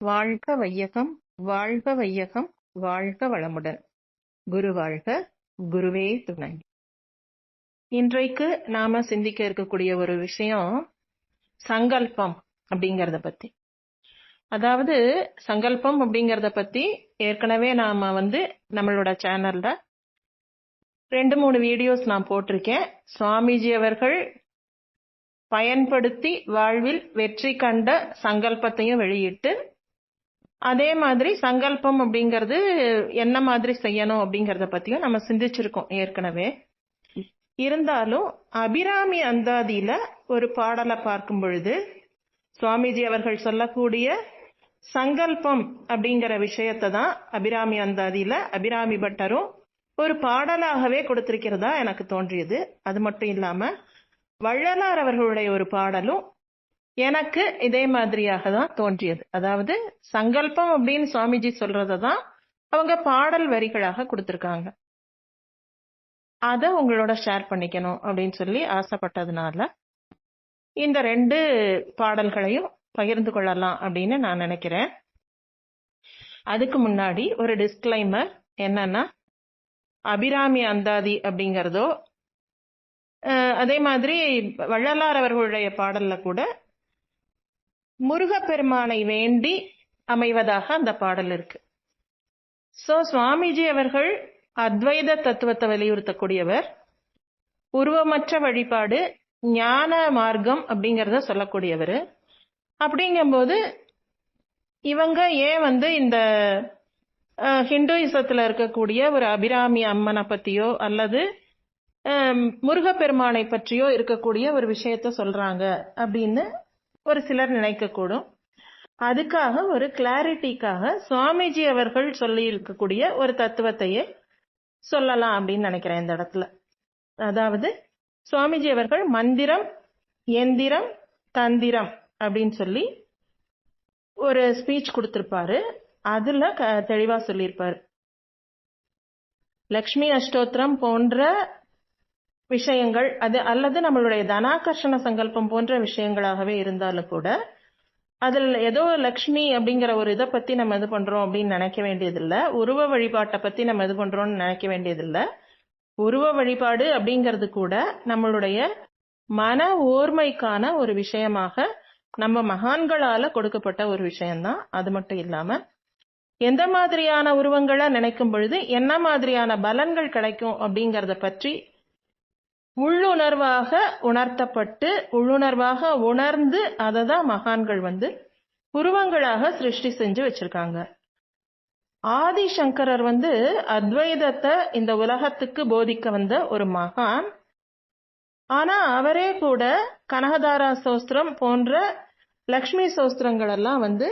வாழ்க வையகம் வாழ்க வையகம் வாழ்க வளமுடன். குரு வாழ்க குருவே துணை. இன்றைக்கு நாம சிந்திக்க இருக்கக்கூடிய ஒரு விஷயம் சங்கல்பம் அப்படிங்கறத பத்தி. அதாவது சங்கல்பம் அப்படிங்கறத பத்தி ஏற்கனவே நாம வந்து நம்மளோட சேனல்ல ரெண்டு மூணு வீடியோஸ் நான் போட்டிருக்கேன். சுவாமிஜி அவர்கள் பயன்படுத்தி வாழ்வில் வெற்றி கண்ட சங்கல்பத்தையும் வெளியிட்டு அதே மாதிரி சங்கல்பம் அப்படிங்கிறது என்ன மாதிரி செய்யணும் அப்படிங்கறத பத்தியும் நம்ம சிந்திச்சிருக்கோம் ஏற்கனவே. இருந்தாலும் அபிராமி அந்தாதியில ஒரு பாடலை பார்க்கும் பொழுது சுவாமிஜி அவர்கள் சொல்லக்கூடிய சங்கல்பம் அப்படிங்கிற விஷயத்தை தான் அபிராமி அந்தாதியில அபிராமி பட்டரும் ஒரு பாடலாகவே கொடுத்திருக்கிறதா எனக்கு தோன்றியது. அது மட்டும் இல்லாம வள்ளலார் அவர்களுடைய ஒரு பாடலும் எனக்கு இதே மாதிரியாக தான் தோன்றியது. அதாவது சங்கல்பம் அப்படின்னு சுவாமிஜி சொல்றத தான் அவங்க பாடல் வரிகளாக கொடுத்துருக்காங்க. அதை உங்களோட ஷேர் பண்ணிக்கணும் அப்படின்னு சொல்லி ஆசைப்பட்டதுனால இந்த ரெண்டு பாடல்களையும் பகிர்ந்து கொள்ளலாம் அப்படின்னு நான் நினைக்கிறேன். அதுக்கு முன்னாடி ஒரு டிஸ்க்ளைமர் என்னன்னா அபிராமி அந்தாதி அப்படிங்கிறதோ அதே மாதிரி வள்ளலார் அவர்களுடைய பாடல்ல கூட முருகப்பெருமானை வேண்டி அமைவதாக அந்த பாடல் இருக்கு. சோ சுவாமிஜி அவர்கள் அத்வைத தத்துவத்தை வலியுறுத்தக்கூடியவர். உருவமற்ற வழிபாடு ஞான மார்க்கம் அப்படிங்கறத சொல்லக்கூடியவர். அப்படிங்கும்போது இவங்க ஏன் வந்து இந்த ஹிந்துயிசத்துல இருக்கக்கூடிய ஒரு அபிராமி அம்மனை பத்தியோ அல்லது முருகப்பெருமானை பற்றியோ இருக்கக்கூடிய ஒரு விஷயத்த சொல்றாங்க அப்படின்னு ஒரு சிலர் நினைக்கக்கூடும். அதுக்காக ஒரு கிளாரிட்டிக்காக சுவாமிஜி அவர்கள் சொல்லி இருக்கக்கூடிய ஒரு தத்துவத்தையே சொல்லலாம் அப்படின்னு நினைக்கிறேன் இந்த இடத்துல. அதாவது சுவாமிஜி அவர்கள் மந்திரம் எந்திரம் தந்திரம் அப்படின்னு சொல்லி ஒரு ஸ்பீச் கொடுத்திருப்பாரு. அதுல தெளிவா சொல்லியிருப்பாரு. லக்ஷ்மி அஷ்டோத்திரம் போன்ற விஷயங்கள் அது அல்லது நம்மளுடைய தனாகர்ஷண சங்கல்பம் போன்ற விஷயங்களாகவே இருந்தாலும் கூட அதில் ஏதோ லக்ஷ்மி அப்படிங்கிற ஒரு இதை பத்தி நம்ம இது பண்றோம் அப்படின்னு நினைக்க வேண்டியதில்லை. உருவ வழிபாட்டை பத்தி நம்ம இது பண்றோம்னு நினைக்க வேண்டியதில்லை. உருவ வழிபாடு அப்படிங்கிறது கூட நம்மளுடைய மன ஓர்மைக்கான ஒரு விஷயமாக நம்ம மகான்களால கொடுக்கப்பட்ட ஒரு விஷயம்தான். அது மட்டும் இல்லாம எந்த மாதிரியான உருவங்களை நினைக்கும் பொழுது என்ன மாதிரியான பலன்கள் கிடைக்கும் அப்படிங்கறத பற்றி உள்ளுணர்வாக உணர்த்தப்பட்டு உள்ளுணர்வாக உணர்ந்து அதை தான் மகான்கள் வந்து உருவங்களாக சிருஷ்டி செஞ்சு வச்சிருக்காங்க. ஆதிசங்கரர் வந்து அத்வைதத்தை இந்த உலகத்துக்கு போதிக்க வந்த ஒரு மகான். ஆனா அவரே கூட கனகதாரா சோஸ்திரம் போன்ற லக்ஷ்மி சோஸ்திரங்கள் எல்லாம் வந்து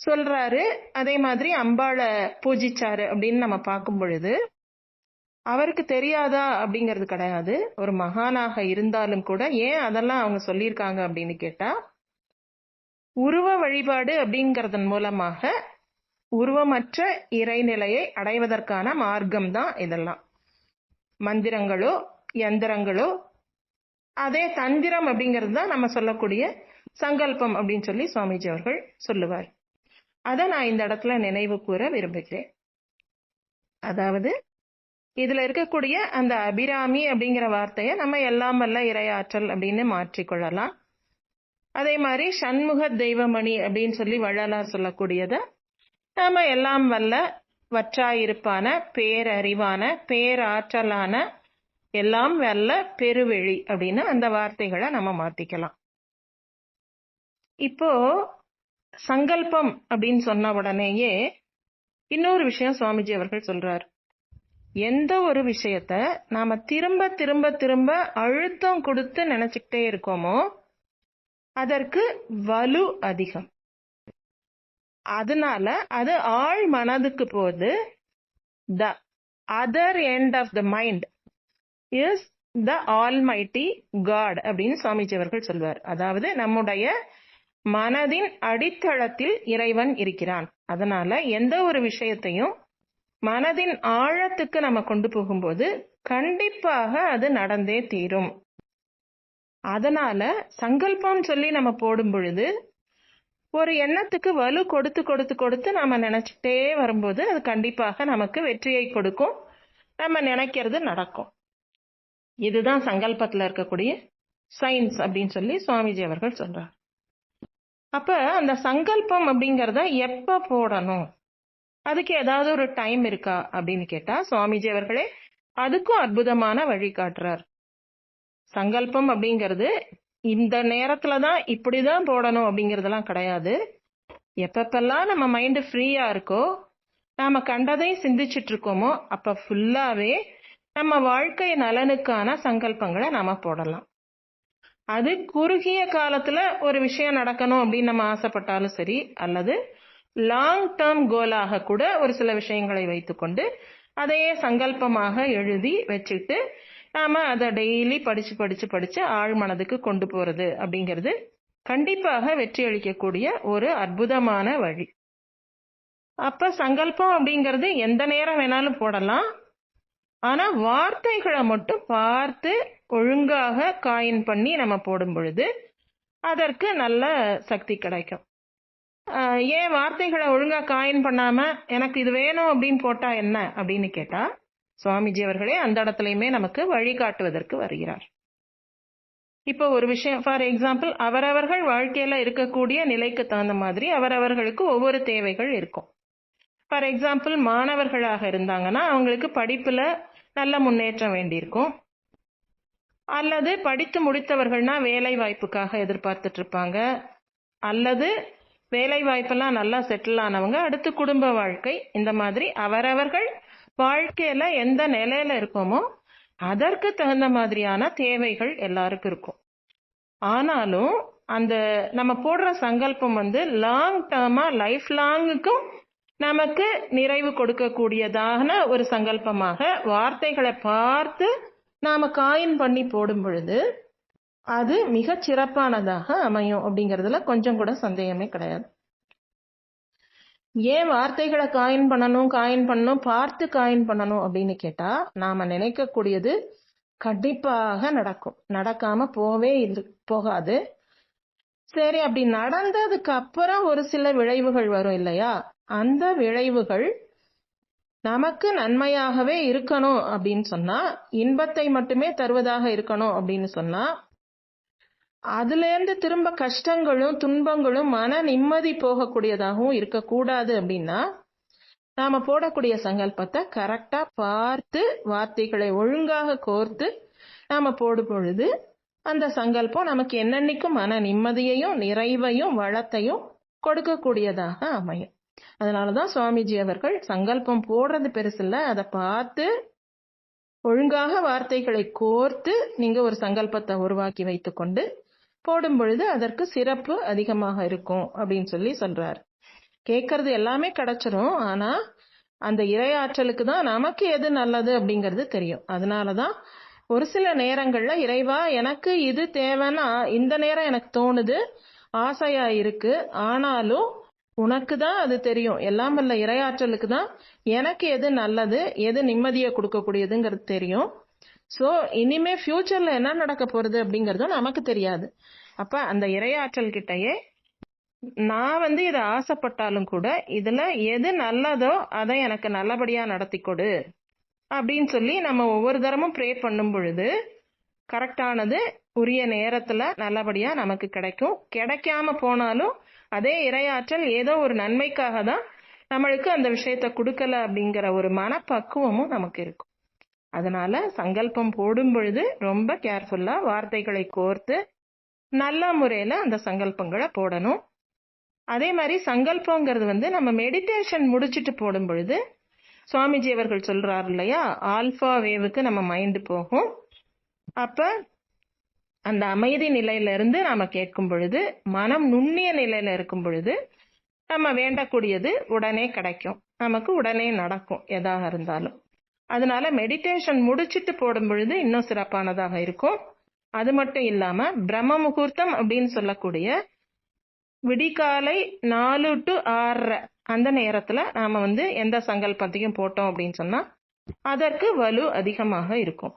சொல்றாரு அதே மாதிரி அம்பாளை பூஜிச்சாரு அப்படின்னு நம்ம பார்க்கும் பொழுது அவருக்கு தெரியாதா அப்படிங்கிறது கிடையாது. ஒரு மகானாக இருந்தாலும் கூட ஏன் அதெல்லாம் அவங்க சொல்லியிருக்காங்க அப்படின்னு கேட்டா உருவ வழிபாடு அப்படிங்கறதன் மூலமாக உருவமற்ற இறைநிலையை அடைவதற்கான மார்க்கம் தான் இதெல்லாம். மந்திரங்களோ யந்திரங்களோ அதே தந்திரம் அப்படிங்கிறது தான் நம்ம சொல்லக்கூடிய சங்கல்பம் அப்படின்னு சொல்லி சுவாமிஜி அவர்கள் சொல்லுவார். அதை நான் இந்த இடத்துல நினைவு கூற விரும்புகிறேன். அதாவது இதுல இருக்கக்கூடிய அந்த அபிராமி அப்படிங்கிற வார்த்தையை நம்ம எல்லாம் வல்ல இரையாற்றல் அப்படின்னு மாற்றிக்கொள்ளலாம். அதே மாதிரி சண்முக தெய்வமணி அப்படின்னு சொல்லி வள்ளலார் சொல்லக்கூடியத. நாம எல்லாம் வல்ல வற்றாயிருப்பான பேரறிவான பேராற்றலான எல்லாம் வல்ல பெருவெளி அப்படின்னு அந்த வார்த்தைகளை நம்ம மாத்திக்கலாம். இப்போ சங்கல்பம் அப்படின்னு சொன்ன உடனேயே இன்னொரு விஷயம் சுவாமிஜி அவர்கள் சொல்றாரு. எந்த ஒரு விஷயத்த நாம திரும்ப திரும்ப திரும்ப அழுத்தம் கொடுத்து நினைச்சுக்கிட்டே இருக்கோமோ அதற்கு வலு அதிகம். அதனால அது ஆழ் மனதுக்கு போது the other end of the mind is the almighty god அப்படின்னு சுவாமிஜி அவர்கள் சொல்வார். அதாவது நம்முடைய மனதின் அடித்தளத்தில் இறைவன் இருக்கிறான். அதனால எந்த ஒரு விஷயத்தையும் மனதின் ஆழத்துக்கு நம்ம கொண்டு போகும்போது கண்டிப்பாக அது நடந்தே தீரும். அதனால சங்கல்பம் சொல்லி நம்ம போடும் பொழுது ஒரு எண்ணத்துக்கு வலு கொடுத்து கொடுத்து கொடுத்து நம்ம நினைச்சிட்டே வரும்போது அது கண்டிப்பாக நமக்கு வெற்றியை கொடுக்கும். நம்ம நினைக்கிறது நடக்கும். இதுதான் சங்கல்பத்துல இருக்கக்கூடிய சயின்ஸ் அப்படின்னு சொல்லி சுவாமிஜி அவர்கள் சொல்றார். அப்ப அந்த சங்கல்பம் அப்படிங்கறத எப்ப போடணும்? அதுக்கு ஏதாவது ஒரு டைம் இருக்கா அப்படின்னு கேட்டா சுவாமிஜி அவர்களே அதுக்கும் அற்புதமான வழி காட்டுறார். சங்கல்பம் அப்படிங்கிறது இந்த நேரத்துல தான் இப்படிதான் போடணும் அப்படிங்கறதெல்லாம் கிடையாது. எப்பப்பெல்லாம் நம்ம மைண்ட் ஃப்ரீயா இருக்கோ நாம கண்டதையும் சிந்திச்சுட்டு இருக்கோமோ அப்ப ஃபுல்லாவே நம்ம வாழ்க்கை நலனுக்கான சங்கல்பங்களை நாம போடலாம். அது குறுகிய காலத்துல ஒரு விஷயம் நடக்கணும் அப்படின்னு நம்ம ஆசைப்பட்டாலும் சரி அல்லது லாங் டேர்ம் கோலாக கூட ஒரு சில விஷயங்களை வைத்துக்கொண்டு அதையே சங்கல்பமாக எழுதி வச்சுட்டு நாம அதை டெய்லி படிச்சு படிச்சு படிச்சு ஆழ் மனதுக்கு கொண்டு போறது அப்படிங்கிறது கண்டிப்பாக வெற்றி அளிக்கக்கூடிய ஒரு அற்புதமான வழி. அப்ப சங்கல்பம் அப்படிங்கிறது எந்த நேரம் வேணாலும் போடலாம். ஆனா வார்த்தைகளை மட்டும் பார்த்து ஒழுங்காக காயின் பண்ணி நம்ம போடும் பொழுது அதற்கு நல்ல சக்தி கிடைக்கும். ஏன் வார்த்தைகளை ஒழுங்காக காயின் பண்ணாம எனக்கு இது வேணும் அப்படின்னு போட்டா என்ன அப்படின்னு கேட்டா சுவாமிஜி அவர்களே அந்த இடத்துலையுமே நமக்கு வழிகாட்டுவதற்கு வருகிறார். இப்போ ஒரு விஷயம் ஃபார் எக்ஸாம்பிள் அவரவர்கள் வாழ்க்கையில இருக்கக்கூடிய நிலைக்கு தகுந்த மாதிரி அவரவர்களுக்கு ஒவ்வொரு தேவைகள் இருக்கும். ஃபார் எக்ஸாம்பிள் மாணவர்களாக இருந்தாங்கன்னா அவங்களுக்கு படிப்புல நல்ல முன்னேற்றம் வேண்டியிருக்கும். அல்லது படித்து முடித்தவர்கள்னா வேலை வாய்ப்புக்காக எதிர்பார்த்துட்டு இருப்பாங்க. அல்லது வேலை வாய்ப்பெல்லாம் நல்லா செட்டில் ஆனவங்க அடுத்து குடும்ப வாழ்க்கை இந்த மாதிரி அவரவர்கள் வாழ்க்கையில எந்த நிலையில இருக்கோமோ அதற்கு தகுந்த மாதிரியான தேவைகள் எல்லாருக்கும் இருக்கும். ஆனாலும் அந்த நம்ம போடுற சங்கல்பம் வந்து லாங் டேர்மா லைஃப் லாங்குக்கும் நமக்கு நிறைவு கொடுக்கக்கூடியதான ஒரு சங்கல்பமாக வார்த்தைகளை பார்த்து நாம காயின் பண்ணி போடும் பொழுது அது மிக சிறப்பானதாக அமையும் அப்படிங்கிறதுல கொஞ்சம் கூட சந்தேகமே கிடையாது. ஏன் வார்த்தைகளை காயின் பண்ணணும் காயின் பண்ணணும் பார்த்து காயின் பண்ணணும் அப்படின்னு கேட்டா நாம நினைக்கக்கூடியது கண்டிப்பாக நடக்கும். நடக்காம போவே இல்லை போகாது. சரி அப்படி நடந்ததுக்கு அப்புறம் ஒரு சில விளைவுகள் வரும் இல்லையா? அந்த விளைவுகள் நமக்கு நன்மையாகவே இருக்கணும் அப்படின்னு சொன்னா இன்பத்தை மட்டுமே தருவதாக இருக்கணும் அப்படின்னு சொன்னா அதுல இருந்து திரும்ப கஷ்டங்களும் துன்பங்களும் மன நிம்மதி போகக்கூடியதாகவும் இருக்கக்கூடாது அப்படின்னா நாம போடக்கூடிய சங்கல்பத்தை கரெக்டா பார்த்து வார்த்தைகளை ஒழுங்காக கோர்த்து நாம போடும் பொழுது அந்த சங்கல்பம் நமக்கு என்னன்னைக்கும் மன நிம்மதியையும் நிறைவையும் வளத்தையும் கொடுக்கக்கூடியதாக அமையும். அதனாலதான் சுவாமிஜி அவர்கள் சங்கல்பம் போடுறது பெருசில்ல அதை பார்த்து ஒழுங்காக வார்த்தைகளை கோர்த்து நீங்க ஒரு சங்கல்பத்தை உருவாக்கி வைத்துக்கொண்டு போடும் பொழுது அதற்கு சிறப்பு அதிகமாக இருக்கும் அப்படின்னு சொல்லி சொல்கிறார் கேட்கறது எல்லாமே கிடைச்சிரும். ஆனா அந்த இரையாற்றலுக்கு தான் நமக்கு எது நல்லது அப்படிங்கிறது தெரியும். அதனாலதான் ஒரு சில நேரங்கள்ல இறைவா எனக்கு இது தேவைன்னா இந்த நேரம் எனக்கு தோணுது ஆசையா இருக்கு ஆனாலும் உனக்கு தான் அது தெரியும். எல்லாம் வல்ல இரையாற்றலுக்கு தான் எனக்கு எது நல்லது எது நிம்மதியை கொடுக்கக்கூடியதுங்கிறது தெரியும். ஸோ இனிமே ஃபியூச்சர்ல என்ன நடக்க போறது அப்படிங்கறதும் நமக்கு தெரியாது. அப்ப அந்த இரையாற்றல் கிட்டயே நான் வந்து இதை ஆசைப்பட்டாலும் கூட இதுல எது நல்லதோ அதை எனக்கு நல்லபடியா நடத்தி கொடு அப்படின்னு சொல்லி நம்ம ஒவ்வொரு தரமும் ப்ரே பண்ணும் பொழுது கரெக்டானது உரிய நேரத்துல நல்லபடியா நமக்கு கிடைக்கும். கிடைக்காம போனாலும் அதே இரையாற்றல் ஏதோ ஒரு நன்மைக்காக தான் நம்மளுக்கு அந்த விஷயத்த கொடுக்கல அப்படிங்கிற ஒரு மனப்பக்குவமும் நமக்கு இருக்கும். அதனால சங்கல்பம் போடும் பொழுது ரொம்ப கேர்ஃபுல்லாக வார்த்தைகளை கோர்த்து நல்ல முறையில் அந்த சங்கல்பங்களை போடணும். அதே மாதிரி சங்கல்பங்கிறது வந்து நம்ம மெடிடேஷன் முடிச்சிட்டு போடும் பொழுது சுவாமிஜி அவர்கள் சொல்கிறார் இல்லையா? ஆல்ஃபா வேவுக்கு நம்ம மைண்டு போகும். அப்போ அந்த அமைதி நிலையிலிருந்து நாம் கேட்கும் பொழுது மனம் நுண்ணிய நிலையில் இருக்கும் பொழுது நம்ம வேண்டக்கூடியது உடனே கிடைக்கும். நமக்கு உடனே நடக்கும் எதாக இருந்தாலும். அதனால மெடிடேஷன் முடிச்சிட்டு போடும் பொழுது இன்னும் சிறப்பானதாக இருக்கும். அது மட்டும் இல்லாம பிரம்ம முகூர்த்தம் அப்படின்னு சொல்லக்கூடிய விடிகாலை நாலு டு ஆறரை அந்த நேரத்துல நாம வந்து எந்த சங்கல்பத்தையும் போட்டோம் அப்படின்னு சொன்னா அதற்கு வலு அதிகமாக இருக்கும்.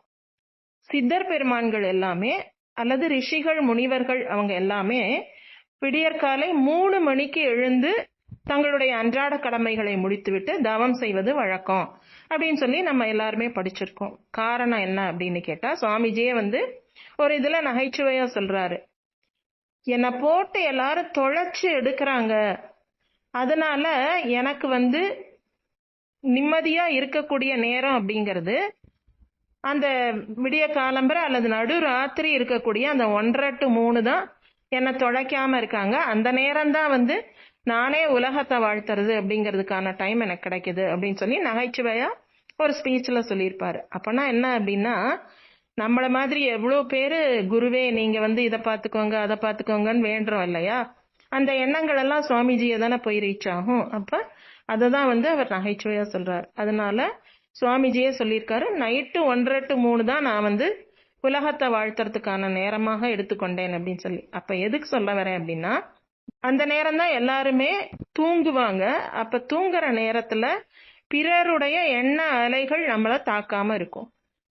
சித்தர் பெருமான்கள் எல்லாமே அல்லது ரிஷிகள் முனிவர்கள் அவங்க எல்லாமே விடியற்காலை மூணு மணிக்கு எழுந்து தங்களுடைய அன்றாட கடமைகளை முடித்துவிட்டு தவம் செய்வது வழக்கம். அப்படின்னு சொல்லி நம்ம எல்லாருமே படிச்சிருக்கோம். காரணம் என்ன அப்படின்னு கேட்டா சுவாமிஜியே வந்து ஒரு இதுல நகைச்சுவையா சொல்றாரு. என்னை போட்டு எல்லாரும் தொலைச்சு எடுக்கிறாங்க. அதனால எனக்கு வந்து நிம்மதியா இருக்கக்கூடிய நேரம் அப்படிங்கிறது அந்த விடிய காலம்பரை அல்லது நடு ராத்திரி இருக்கக்கூடிய அந்த ஒன்றரை டு மூணு தான் என்னை தொலைக்காம இருக்காங்க. அந்த நேரம் தான் வந்து நானே உலகத்தை வாழ்த்துறது அப்படிங்கிறதுக்கான டைம் எனக்கு கிடைக்குது அப்படின்னு சொல்லி நகைச்சுவையா ஒரு ஸ்பீச்சில் சொல்லியிருப்பாரு. அப்போனா என்ன அப்படின்னா நம்மளை மாதிரி எவ்வளோ பேர் குருவே நீங்கள் வந்து இதை பார்த்துக்கோங்க அதை பார்த்துக்கோங்கன்னு வேண்டுறோம் இல்லையா? அந்த எண்ணங்கள் எல்லாம் சுவாமிஜியை தானே போய் ரீச் ஆகும். அப்போ அதை தான் வந்து அவர் நகைச்சுவையாக சொல்கிறார் அதனால சுவாமிஜியே சொல்லியிருக்காரு நைட்டு ஒன்றரை டு மூணு தான் நான் வந்து உலகத்தை வாழ்த்துறதுக்கான நேரமாக எடுத்துக்கொண்டேன் அப்படின்னு சொல்லி. அப்போ எதுக்கு சொல்ல வரேன் அப்படின்னா அந்த நேரம் தான் எல்லாருமே தூங்குவாங்க. அப்ப தூங்குற நேரத்துல பிறருடைய எண்ண அலைகள் நம்மள தாக்காம இருக்கும்.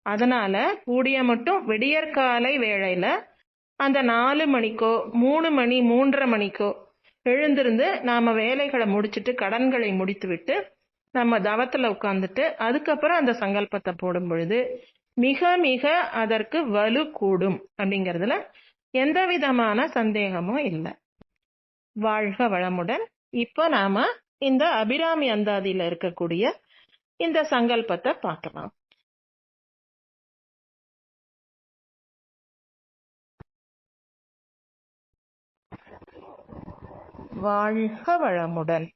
அதனால கூடிய மட்டும் விடியற்காலை வேளையில அந்த நாலு மணிக்கோ மூணு மணி மூன்றரை மணிக்கோ எழுந்திருந்து நாம வேலைகளை முடிச்சிட்டு கடன்களை முடித்து விட்டு நம்ம தவத்துல உட்காந்துட்டு அதுக்கப்புறம் அந்த சங்கல்பத்தை போடும் பொழுது மிக மிக அதற்கு வலு கூடும் அப்படிங்கறதுல எந்த விதமான சந்தேகமும் இல்லை. வாழ்க வளமுடன். இப்போ நாம இந்த அபிராமி அந்தாதியில இருக்கக்கூடிய இந்த சங்கல்பத்தை பார்க்கலாம். வாழ்க வளமுடன்.